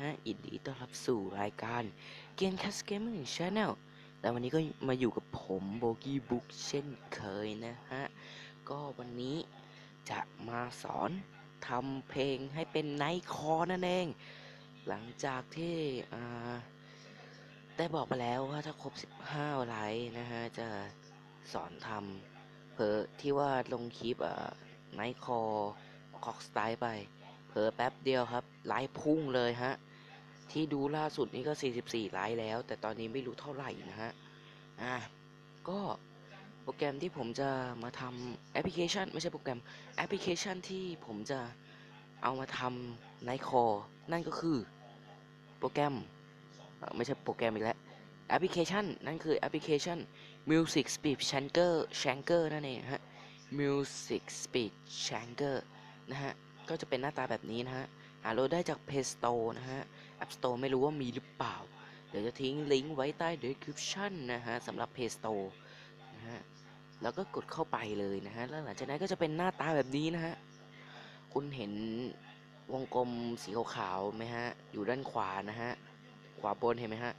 ฮะยินดีต้อนรับสู่รายการเกมคัสเกมเมิ่งชาแนลและวันนี้ก็มาอยู่กับผมโบกี้บุ๊กเช่นเคยนะฮะ ก็วันนี้จะมาสอนทำเพลงให้เป็นไนท์คอร์นั่นเอง หลังจากที่อ่าได้บอกไปแล้วว่าถ้าครบ 15ไลค์นะฮะ จะสอนทำเพอที่ว่าลงคลิปอ่าไนท์คอร์คอกสไตล์ไปเผลอแป๊บเดียวครับไลฟ์พุ่งเลยฮะ ที่ดูล่าสุดนี่ก็ 44 ไลฟ์แล้ว แต่ตอนนี้ไม่รู้เท่าไหร่นะฮะ อะ ก็โปรแกรมที่ผมจะมาทำแอปพลิเคชัน ไม่ใช่โปรแกรมแอปพลิเคชันที่ผมจะเอามาทำในคอ นั่นก็คือโปรแกรม ไม่ใช่โปรแกรมอีกแล้วแอปพลิเคชัน นั่นคือแอปพลิเคชัน Music Speed Shanger Shanger นั่นเองฮะ Music Speed Shanger นะฮะ ก็จะเป็นหน้าตาแบบนี้นะฮะาโหลดได้จาก Play Store นะฮะ App Store ไม่รู้ว่ามีหรือเปล่า เดี๋ยวจะทิ้งลิงก์ไว้ใต้ description นะฮะสำหรับ Play Store นะฮะ แล้วก็กดเข้าไปเลยนะฮะ แล้วหลังจากนั้นก็จะเป็นหน้าตาแบบนี้นะฮะ คุณเห็นวงกลมสีขาวๆไหมฮะ อยู่ด้านขวานะฮะ ขวาบนเห็นไหมฮะ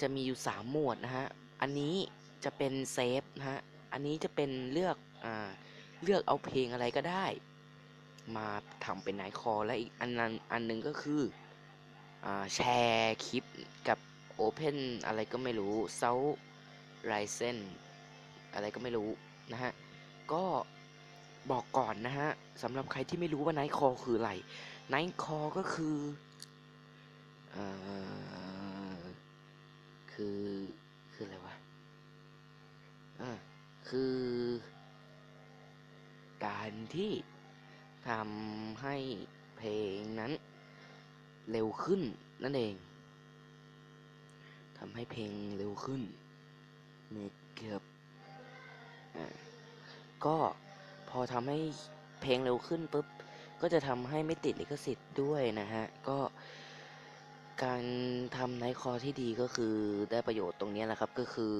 จะมีอยู่ 3 หมวดนะฮะ อันนี้จะเป็นเซฟนะฮะ อันนี้จะเป็นเลือก อ่า เลือกเอาเพลงอะไรก็ได้ มาทำเป็นไนท์คอและอีกอันนั้นอันนึงก็คืออแชร์คลิปกับ Open อะไรก็ไม่รู้ s o u t r i s e n อะไรก็ไม่รู้นะฮะ ก็บอกก่อนนะฮะสำหรับใครที่ไม่รู้ว่า Night Call คืออะไร Night Call ก็คืออคือ คืออะไรวะอ่าคือ การที่ ทำให้เพลงนั้น เร็วขึ้นนั่นเองทำให้เพลงเร็วขึ้นนะครับอ่าก็พอทำให้เพลงเร็วขึ้นปุ๊บ ก็จะทำให้ไม่ติดลิขสิทธิ์ด้วยนะฮะ ก็การทำไนท์คอที่ดีก็คือได้ประโยชน์ตรงนี้แหละครับ ก็คือ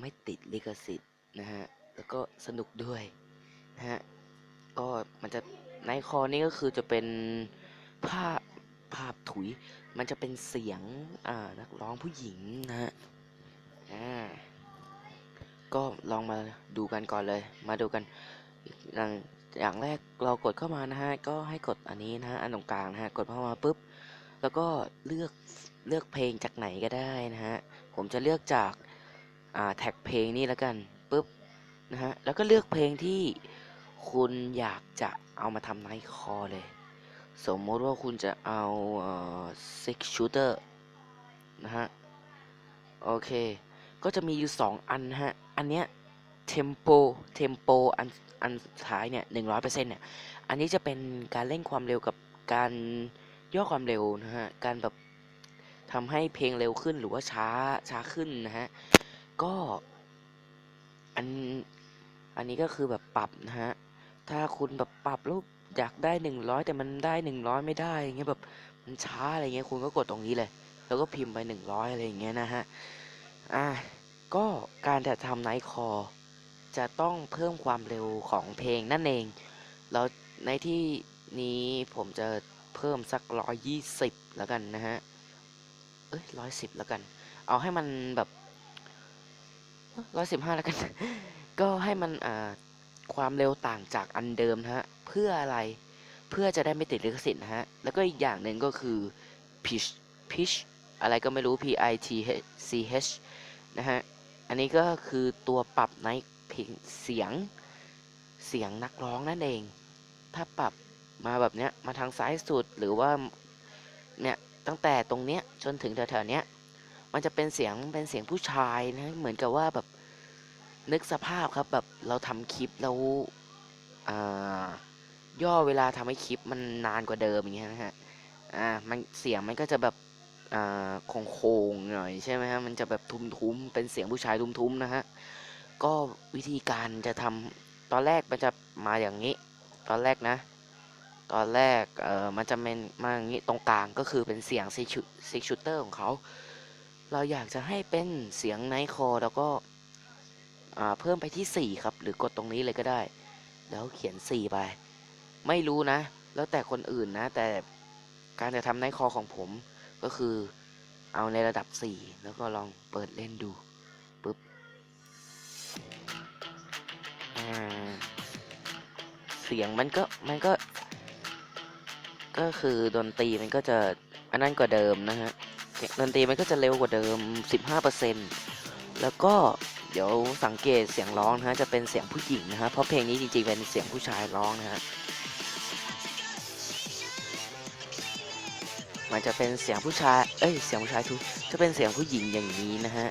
ไม่ติดลิขสิทธิ์นะฮะ แล้วก็สนุกด้วยนะฮะ ก็มันจะ ไนคอนี่ก็คือจะเป็นภาพภาพถุย มันจะเป็นเสียงอ่านักร้องผู้หญิงนะฮะอ่าก็ลองมาดูกันก่อนเลย มาดูกันอย่างอย่างแรกเรากดเข้ามานะฮะก็ให้กดอันนี้นะฮะอันตรงกลางนะฮะกดเข้ามาปุ๊บแล้วก็เลือกเลือกเพลงจากไหนก็ได้นะฮะผมจะเลือกจากอ่าแท็กเพลงนี้แล้วกันปุ๊บนะฮะแล้วก็เลือกเพลงที่ คุณอยากจะเอามาทำไนท์คอเลย สมมติว่าคุณจะเอาเอ่อ six shooter นะฮะ โอเค ก็จะมีอยู่สองอันนะฮะ อันเนี้ย tempo tempo อันอันสุดท้ายเนี่ยหนึ่งร้อยเปอร์เซ็นต์เนี่ย อันนี้จะเป็นการเร่งความเร็วกับการย่อความเร็วนะฮะ การแบบทำให้เพลงเร็วขึ้นหรือว่าช้าช้าขึ้นนะฮะ ก็อัน อันนี้ก็คือแบบปรับนะฮะ ถ้าคุณแบบปรับแล้วอยากได้หนึ่งร้อยแต่มันได้หนึ่งร้อยไม่ได้อย่างเงี้ยแบบมันช้าอะไรเงี้ยคุณก็กดตรงนี้เลย แล้วก็พิมพ์ไปหนึ่งร้อยอะไรอย่างเงี้ยนะฮะ อะก็การจะทำไนท์คอจะต้องเพิ่มความเร็วของเพลงนั่นเอง แล้วในที่นี้ผมจะเพิ่มสักร้อยยี่สิบแล้วกันนะฮะ เอ้ยร้อยสิบแล้วกัน เอาให้มันแบบร้อยสิบห้าแล้วกัน ก็ให้มันความเร็วต่างจากอันเดิมนะฮะ เพื่ออะไรเพื่อจะได้ไม่ติดลิขสิทธิ์นะฮะ แล้วก็อีกอย่างหนึ่งก็คือ pitch pitch อะไรก็ไม่รู้ p i t c h นะฮะ อันนี้ก็คือตัวปรับในเพลงเสียงเสียงนักร้องนั่นเอง ถ้าปรับมาแบบเนี้ยมาทางซ้ายสุดหรือว่าเนี่ยตั้งแต่ตรงเนี้ยจนถึงแถวๆเนี้ยมันจะเป็นเสียงเป็นเสียงผู้ชายนะเหมือนกับว่าแบบ นึกสภาพครับแบบเราทำคลิปแล้วอ่าย่อเวลาทำให้คลิปมันนานกว่าเดิมอย่างเงี้ยนะฮะอ่ามันเสียงมันก็จะแบบอ่าโค้งๆหน่อยใช่ไหมฮะมันจะแบบทุ้มๆเป็นเสียงผู้ชายทุ้มๆนะฮะก็วิธีการจะทำตอนแรกมันจะมาอย่างนี้ ตอนแรกนะ ตอนแรกเออมันจะเป็นมาอย่างนี้ตรงกลางก็คือเป็นเสียงซิกชูเตอร์ของเขาเราอยากจะให้เป็นเสียงไนท์คอแล้วก็ เพิ่มไปที่ 4 ครับ หรือกดตรงนี้เลยก็ได้ แล้วเขียน 4 ไป ไม่รู้นะ แล้วแต่คนอื่นนะ แต่การจะทำไนคอของผมก็คือเอาในระดับ 4 แล้วก็ลองเปิดเล่นดูปุ๊บเสียงมันก็มันก็ ก็คือดนตรีมันก็จะอันนั้นกว่าเดิมนะฮะเสียงดนตรีมันก็จะเร็วกว่าเดิม 15%แล้วก็ เดี๋ยวสังเกตเสียงร้องนะฮะจะเป็นเสียงผู้หญิงนะฮะเพราะเพลงนี้จริงๆเป็นเสียงผู้ชายร้องนะฮะมันจะเป็นเสียงผู้ชาย เอ้ย เสียงผู้ชายทุกจะเป็นเสียงผู้หญิงอย่างนี้นะฮะ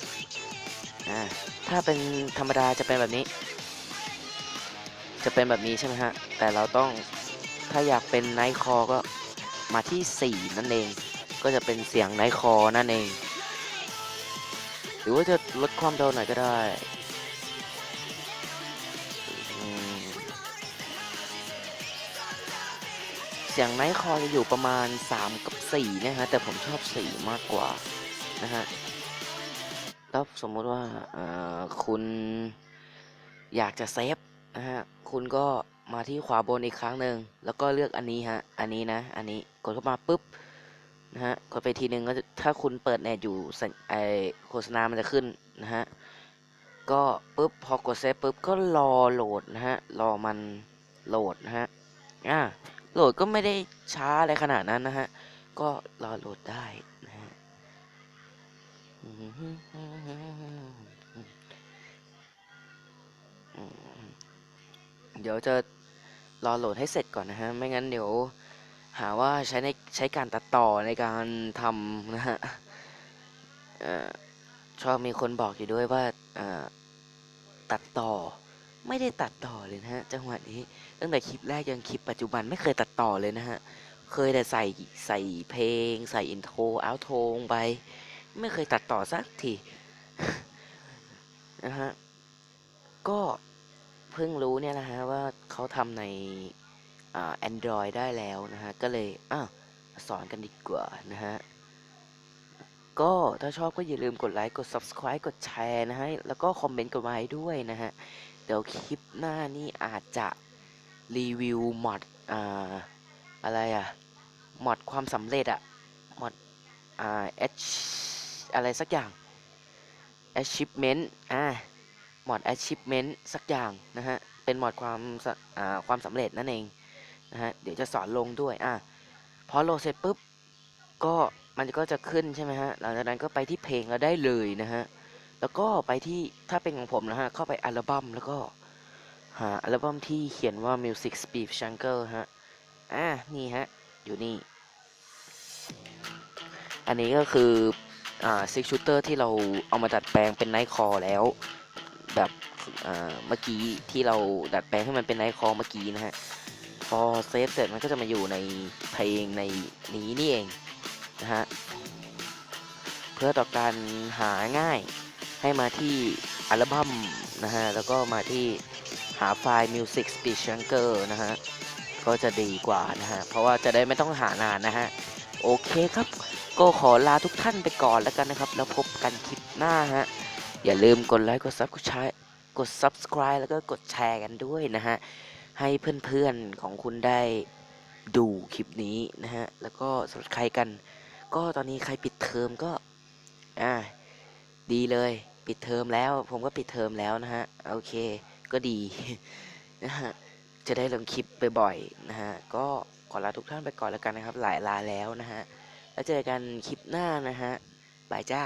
อ่า ถ้าเป็นธรรมดาจะเป็นแบบนี้ จะเป็นแบบนี้ใช่ไหมฮะ แต่เราต้อง ถ้าอยากเป็นไนท์คอก็มาที่ 4 นั่นเอง ก็จะเป็นเสียงไนท์คอนั่นเอง รือว่าจะลดความเร็วหน่อยก็ได้เสียงไนท์คอจะอยู่ประมาณ 3 กับ 4 นะฮะ แต่ผมชอบ 4 มากกว่า นะฮะแล้วสมมติว่าเอ่อคุณอยากจะเซฟ นะฮะ คุณก็มาที่ขวาบนอีกครั้งหนึ่ง แล้วก็เลือกอันนี้ฮะ อันนี้นะ อันนี้ กดเข้ามาปุ๊บ นะฮะกดไปทีนึงก็ถ้าคุณเปิดเน็ตอยู่ไอโฆษณามันจะขึ้นนะฮะก็ปุ๊บพอกดเซฟปุ๊บก็รอโหลดนะฮะรอมันโหลดนะฮะอ่าโหลดก็ไม่ได้ช้าอะไรขนาดนั้นนะฮะก็รอโหลดได้นะฮะเดี๋ยวจะรอโหลดให้เสร็จก่อนนะฮะไม่งั้นเดี๋ยว หาว่าใช้ในใช้การตัดต่อในการทำนะฮะชอบมีคนบอกอยู่ด้วยว่าตัดต่อไม่ได้ตัดต่อเลยนะฮะจังหวะนี้ตั้งแต่คลิปแรกยันคลิปปัจจุบันไม่เคยตัดต่อเลยนะฮะเคยแต่ใส่ใส่เพลง ใส่อินโทรเอาโทรไป ไม่เคยตัดต่อสักทีนะฮะก็เพิ่งรู้เนี่ยนะฮะว่าเขาทำใน อ่า Android ได้แล้วนะฮะ ก็เลยอ้าวสอนกันดีกว่านะฮะ ก็ถ้าชอบก็อย่าลืมกดไลค์ กด Subscribe กดแชร์นะฮะ แล้วก็คอมเมนต์กันไว้ด้วยนะฮะ เดี๋ยวคลิปหน้านี่อาจจะรีวิวมอดอ่าอะไรอะมอดความสำเร็จอะมอดอ่า H อะไรสักอย่าง achievement อ่ามอด achievement สักอย่างนะฮะ เป็นมอดความสอ่าความสำเร็จนั่นเอง นะฮะเดี๋ยวจะสอนลงด้วยอะพอโหลดเสร็จปุ๊บก็มันก็จะขึ้นใช่ไหมฮะหลังจากนั้นก็ไปที่เพลงแล้วได้เลยนะฮะแล้วก็ไปที่ถ้าเป็นของผมนะฮะเข้าไปอัลบั้มแล้วก็หาอัลบั้มที่เขียนว่า Music Speed Jungle ฮะอ่านี่ฮะอยู่นี่ อันนี้ก็คืออ่าซิกชูเตอร์ที่เราเอามาดัดแปลงเป็นไนท์คอแล้ว แบบอ่าเมื่อกี้ที่เราดัดแปลงให้มันเป็นไนท์คอเมื่อกี้นะฮะ พอเซฟเสร็จมันก็จะมาอยู่ในเพลงในนี้นี่เองนะฮะเพื่อต่อการหาง่ายให้มาที่อัลบั้มนะฮะแล้วก็มาที่หาไฟล์ Music Speed Jungle นะฮะก็จะดีกว่านะฮะเพราะว่าจะได้ไม่ต้องหานานนะฮะโอเคครับก็ขอลาทุกท่านไปก่อนแล้วกันนะครับ แล้วพบกันคลิปหน้าฮะอย่าลืมกดไลค์กด subscribe กด subscribe แล้วก็กดแชร์กันด้วยนะฮะ ให้เพื่อนๆของคุณได้ดูคลิปนี้นะฮะ แล้วก็สำหรับใครกัน ก็ตอนนี้ใครปิดเทอมก็ อ่า ดีเลย ปิดเทอมแล้ว ผมก็ปิดเทอมแล้วนะฮะ โอเค ก็ดีนะฮะ จะได้ลงคลิปบ่อยๆนะฮะ ก็ขอลาทุกท่านไปก่อนแล้วกันนะครับ หลายลาแล้วนะฮะ แล้วเจอกันคลิปหน้านะฮะบายจ้า